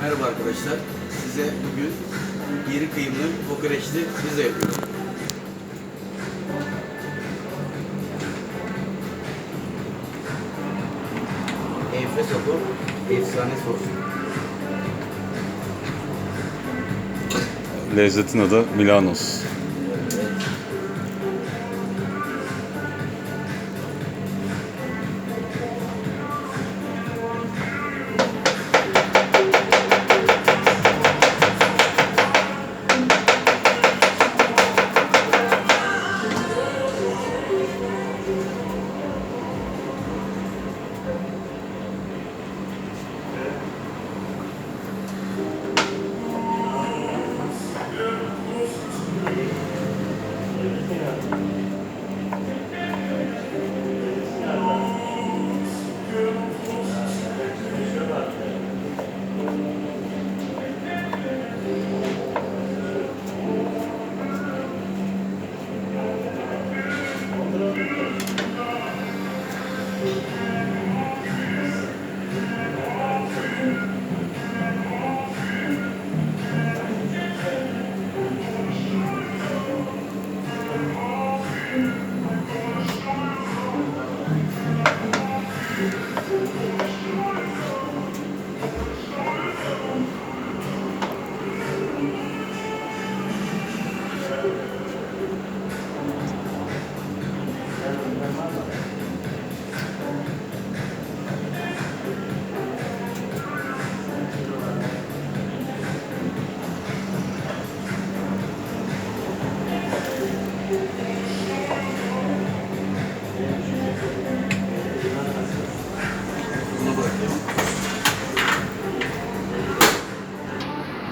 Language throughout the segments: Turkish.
Merhaba arkadaşlar. Size bugün iri kıyımlı kokoreçli pizza yapıyorum. Enfes sosu, efsane sos. Lezzetin adı Milanos.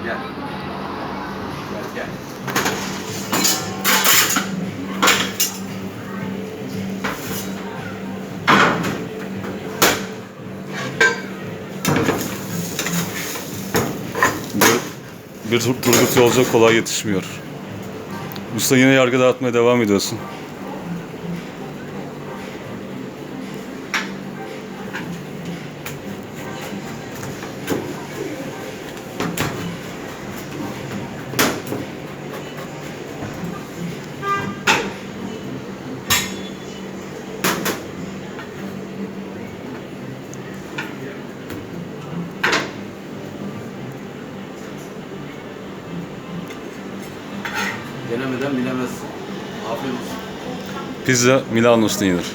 Gel. Gel gel. Bir, bir Tur- Turgut Yolcu kolay yetişmiyor. Usta yine yargı dağıtmaya devam ediyorsun. Denemeden bilemezsin. Afiyet olsun. Pizza Milanos'ta yenir.